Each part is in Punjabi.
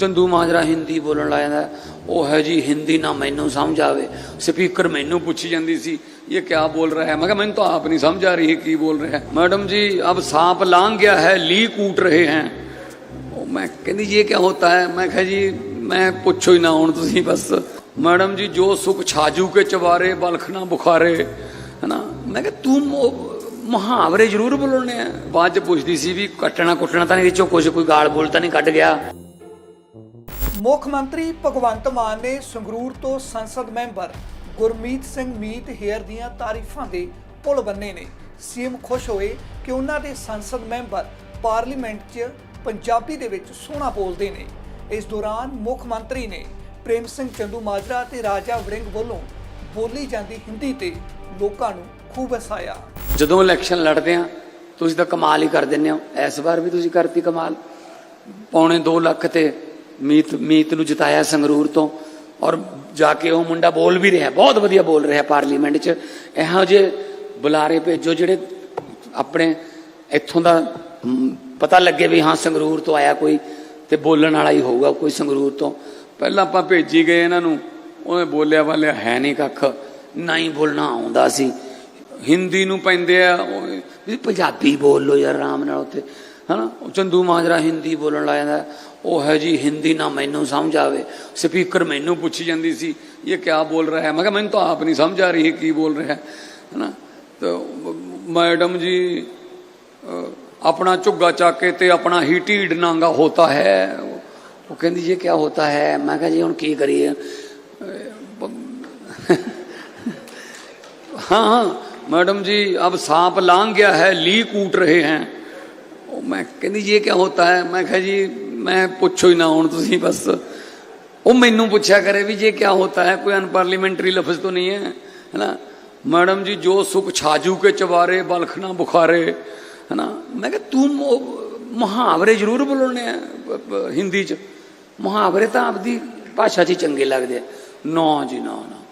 ਚੰਦੂ ਮਾਜਰਾ ਹਿੰਦੀ ਬੋਲਣ ਲੱਗ ਜਾਂਦਾ। ਉਹ ਹੈ ਜੀ, ਹਿੰਦੀ ਨਾ ਮੈਨੂੰ ਸਮਝ ਆਵੇ। ਸਪੀਕਰ ਮੈਨੂੰ ਪੁੱਛੀ ਜਾਂਦੀ ਸੀ, ਇਹ ਕੀ ਬੋਲ ਰਿਹਾ ਹੈ? ਮੈਂ ਕਿਹਾ, ਮੈਨੂੰ ਤਾਂ ਆਪ ਨਹੀਂ ਸਮਝ ਆ ਰਹੀ ਕੀ ਬੋਲ ਰਿਹਾ ਮੈਡਮ ਜੀ, ਅਬ ਸਾਂਪ ਲਾਂਗ ਗਿਆ ਹੈ ਲੀ ਕੂਟ ਰਹੇ ਹੈ। ਉਹ ਮੈਂ ਕਹਿੰਦੀ, ਇਹ ਕੀ ਹੋਤਾ ਹੈ? ਮੈਂ ਕਿਹਾ, ਜੀ, ਮੈਂ ਪੁੱਛੋ ਹੀ ਨਾ ਹੁਣ ਤੁਸੀਂ ਬਸ। ਮੈਡਮ ਜੀ, ਜੋ ਸੁਖ ਛਾਜੂ ਕੇ ਚਵਾਰੇ ਬਲਖਣਾ ਬੁਖਾਰੇ। ਹਨਾ? ਮੈਂ ਕਿਹਾ, ਤੂੰ ਮੁਹਾਵਰੇ ਜ਼ਰੂਰ ਬੋਲਣੇ ਆ। ਬਾਅਦ ਚ ਪੁੱਛਦੀ ਸੀ ਵੀ ਕੱਟਣਾ ਕੁੱਟਣਾ ਤਾਂ ਨਹੀਂ ਵਿੱਚੋਂ ਕੁਝ ਕੋਈ ਗਾਲ ਬੋਲ ਤਾਂ ਨਹੀਂ ਕੱਟ ਗਿਆ? ਮੁੱਖ ਮੰਤਰੀ ਭਗਵੰਤ ਮਾਨ ਨੇ ਸੰਗਰੂਰ ਤੋਂ ਸੰਸਦ ਮੈਂਬਰ ਗੁਰਮੀਤ ਸਿੰਘ ਮੀਤ ਹੇਅਰ ਦੀਆਂ ਤਾਰੀਫਾਂ ਦੇ ਪੁਲ ਬੰਨੇ ਨੇ। ਸੀਐਮ ਖੁਸ਼ ਹੋਏ ਕਿ ਉਹਨਾਂ ਦੇ ਸੰਸਦ ਮੈਂਬਰ ਪਾਰਲੀਮੈਂਟ 'ਚ ਪੰਜਾਬੀ ਦੇ ਵਿੱਚ ਸੋਹਣਾ ਬੋਲਦੇ ਨੇ। ਇਸ ਦੌਰਾਨ ਮੁੱਖ ਮੰਤਰੀ ਨੇ ਪ੍ਰੇਮ ਸਿੰਘ ਚੰਦੂ ਮਾਜਰਾ ਤੇ ਰਾਜਾ ਵੜਿੰਗ ਵੱਲੋਂ ਬੋਲੀ ਜਾਂਦੀ ਹਿੰਦੀ ਤੇ ਲੋਕਾਂ ਨੂੰ ਖੂਬ ਹਸਾਇਆ। ਜਦੋਂ ਇਲੈਕਸ਼ਨ ਲੜਦੇ ਆ ਤੁਸੀਂ ਤਾਂ ਕਮਾਲ ਹੀ ਕਰ ਦਿੰਦੇ ਹੋ। ਇਸ ਵਾਰ ਵੀ ਤੁਸੀਂ ਕਰਤੀ ਕਮਾਲ। ਪੌਣੇ 2 ਲੱਖ ਤੇ ਮੀਤ ਮੀਤ ਨੂੰ ਜਿਤਾਇਆ ਸੰਗਰੂਰ ਤੋਂ ਔਰ ਜਾ ਕੇ ਉਹ ਮੁੰਡਾ ਬੋਲ ਵੀ ਰਿਹਾ, ਬਹੁਤ ਵਧੀਆ ਬੋਲ ਰਿਹਾ ਪਾਰਲੀਮੈਂਟ 'ਚ। ਇਹੋ ਜਿਹੇ ਬੁਲਾਰੇ ਭੇਜੋ ਜਿਹੜੇ ਆਪਣੇ ਇੱਥੋਂ ਦਾ ਪਤਾ ਲੱਗੇ ਵੀ ਹਾਂ ਸੰਗਰੂਰ ਤੋਂ ਆਇਆ ਕੋਈ ਤੇ ਬੋਲਣ ਵਾਲਾ ਹੀ ਹੋਊਗਾ ਕੋਈ ਸੰਗਰੂਰ ਤੋਂ। ਪਹਿਲਾਂ ਆਪਾਂ ਭੇਜੀ ਗਏ ਇਹਨਾਂ ਨੂੰ, ਉਹਨੇ ਬੋਲਿਆ ਵਾਲਿਆ ਹੈ ਨਹੀਂ ਕੱਖ, ਨਾ ਹੀ ਬੋਲਣਾ ਆਉਂਦਾ ਸੀ। ਹਿੰਦੀ ਨੂੰ ਪੈਂਦੇ ਆ, ਉਹ ਵੀ ਪੰਜਾਬੀ ਬੋਲ ਲੋ ਯਾਰ, ਆਰਾਮ ਨਾਲ ਉੱਥੇ, ਹਨਾ? ਉਹ ਚੰਦੂ ਮਾਜਰਾ ਹਿੰਦੀ ਬੋਲਣ ਲੱਗ ਜਾਂਦਾ। ਉਹ ਹੈ ਜੀ ਹਿੰਦੀ ਨਾ ਮੈਨੂੰ ਸਮਝ ਆਵੇ ਸਪੀਕਰ ਮੈਨੂੰ ਪੁੱਛੀ ਜਾਂਦੀ ਸੀ ਇਹ ਕੀ ਬੋਲ ਰਿਹਾ ਹੈ ਮੈਂ ਕਿਹਾ ਮੈਨੂੰ ਤਾਂ ਆਪ ਨਹੀਂ ਸਮਝ ਆ ਰਹੀ ਹੈ ਕੀ ਬੋਲ ਰਿਹਾ ਹੈ ਹਨਾ ਤਾਂ ਮੈਡਮ ਜੀ ਅ, ਆਪਣਾ ਝੁੱਗਾ ਚੱਕ ਕੇ ਤੇ ਆਪਣਾ ਹੀ ਢੀਡ ਨਾਂਗਾ ਹੋਤਾ ਹੈ ਉਹ ਕਹਿੰਦੀ ਜੀ ਕੀ ਹੋਤਾ ਹੈ ਮੈਂ ਕਿਹਾ ਜੀ ਹੁਣ ਕੀ ਕਰੀਏ हाँ हाँ मैडम जी अब सांप लांग गया है ली कूट रहे हैं ਉਹ ਮੈਂ ਕਹਿੰਦੀ ਜੀ ਇਹ ਕੀ ਹੁੰਦਾ ਹੈ ਮੈਂ ਕਿਹਾ ਜੀ ਮੈਂ ਪੁੱਛੋ ਹੀ ਨਾ ਹੁਣ ਤੁਸੀਂ ਬਸ ਉਹ ਮੈਨੂੰ ਪੁੱਛਿਆ ਕਰੇ ਵੀ ਜੇ ਕੀ ਹੁੰਦਾ ਹੈ ਕੋਈ ਅਨਪਾਰਲੀਮੈਂਟਰੀ ਲਫ਼ਜ਼ ਤਾਂ ਨਹੀਂ ਹੈ ਹੈਨਾ ਮੈਡਮ ਜੀ ਜੋ ਸੁਖ ਛਾਜੂ ਕੇ ਚਵਾਰੇ ਬਲਖ ਨਾ ਬੁਖਾਰੇ ਹੈਨਾ ਮੈਂ ਕਿਹਾ ਤੂੰ ਉਹ ਮੁਹਾਵਰੇ ਜ਼ਰੂਰ ਬੋਲਣੇ ਆ ਪ- ਪ- ਹਿੰਦੀ ਚ ਮੁਹਾਵਰੇ ਤਾਂ ਆਪਦੀ ਭਾਸ਼ਾ 'ਚ ਹੀ ਚੰਗੇ ਲੱਗਦੇ ਆ ਨਾ ਜੀ ਨਾ ਨਾ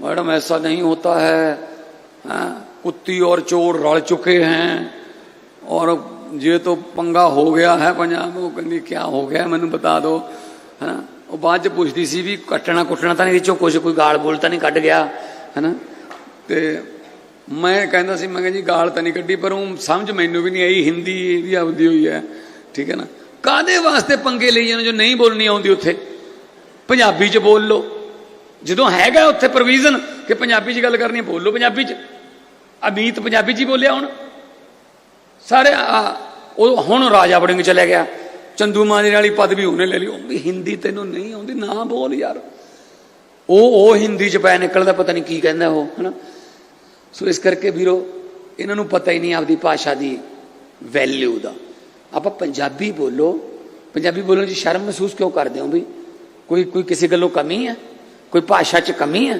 मैडम ऐसा नहीं होता है हाँ, कुत्ती और चोर रल चुके हैं और ਜੇ ਤੋਂ ਪੰਗਾ ਹੋ ਗਿਆ ਹੈ ਪੰਜਾਬ ਉਹ ਕਹਿੰਦੀ ਕੀ ਹੋ ਗਿਆ? ਮੈਨੂੰ ਬਤਾ ਦਿਓ ਹੈਨਾ? ਉਹ ਬਾਅਦ ਚ ਪੁੱਛਦੀ ਸੀ ਵੀ ਕੱਟਣਾ ਕੁੱਟਣਾ ਤਾਂ ਨਹੀਂ, ਵਿੱਚੋਂ ਕੁਝ ਕੋਈ ਗਾਲ ਬੋਲ ਤਾਂ ਨਹੀਂ ਕੱਢ ਗਿਆ। ਹੈਨਾ? ਤੇ ਮੈਂ ਕਹਿੰਦਾ ਸੀ, ਮੈਂ ਕਿਹਾ ਜੀ, ਗਾਲ ਤਾਂ ਨਹੀਂ ਕੱਢੀ, ਪਰ ਉਹ ਸਮਝ ਮੈਨੂੰ ਵੀ ਨਹੀਂ ਆਈ, ਹਿੰਦੀ ਇਹਦੀ ਆਪਦੀ ਹੋਈ ਹੈ। ਠੀਕ ਹੈ ਨਾ? ਕਾਦੇ ਵਾਸਤੇ ਪੰਗੇ ਲਈ ਜਾਂਦੇ ਜੋ ਨਹੀਂ ਬੋਲਣੀ ਆਉਂਦੀ ਉੱਥੇ? ਪੰਜਾਬੀ ਚ ਬੋਲ ਲਓ। ਜਦੋਂ ਹੈਗਾ ਉੱਥੇ ਪ੍ਰੋਵੀਜ਼ਨ ਕਿ ਪੰਜਾਬੀ ਚ ਗੱਲ ਕਰਨੀ ਬੋਲ ਲਓ ਪੰਜਾਬੀ ਚ। ਅਮੀਤ ਪੰਜਾਬੀ ਚ ਹੀ ਬੋਲਿਆ ਹੁਣ। ਸਾਰੇ ਆ- ਉਹ ਹੁਣ ਰਾਜਾ ਵੜਿੰਗ ਚਲੇ ਗਿਆ। ਚੰਦੂ ਮਾਜਰੇ ਵਾਲੀ ਪਦਵੀ ਉਹਨੇ ਲੈ ਲਈ। ਉਹ ਵੀ ਹਿੰਦੀ ਤੈਨੂੰ ਨਹੀਂ ਆਉਂਦੀ, ਨਾ ਬੋਲ ਯਾਰ। ਉਹ ਉਹ ਹਿੰਦੀ 'ਚ ਪੈ ਨਿਕਲਦਾ, ਪਤਾ ਨਹੀਂ ਕੀ ਕਹਿੰਦਾ ਉਹ, ਹਨਾ? ਸੋ ਇਸ ਕਰਕੇ ਵੀਰੋ, ਇਹਨਾਂ ਨੂੰ ਪਤਾ ਹੀ ਨਹੀਂ ਆਪਦੀ ਭਾਸ਼ਾ ਦੀ ਵੈਲਿਊ ਦਾ। ਆਪਾਂ ਪੰਜਾਬੀ ਬੋਲੋ। ਪੰਜਾਬੀ ਬੋਲਣ 'ਚ ਸ਼ਰਮ ਮਹਿਸੂਸ ਕਿਉਂ ਕਰਦੇ ਹੋ ਵੀ? ਕੋਈ ਕੋਈ ਕਿਸੇ ਗੱਲੋਂ ਕਮੀ ਹੈ? ਕੋਈ ਭਾਸ਼ਾ 'ਚ ਕਮੀ ਹੈ?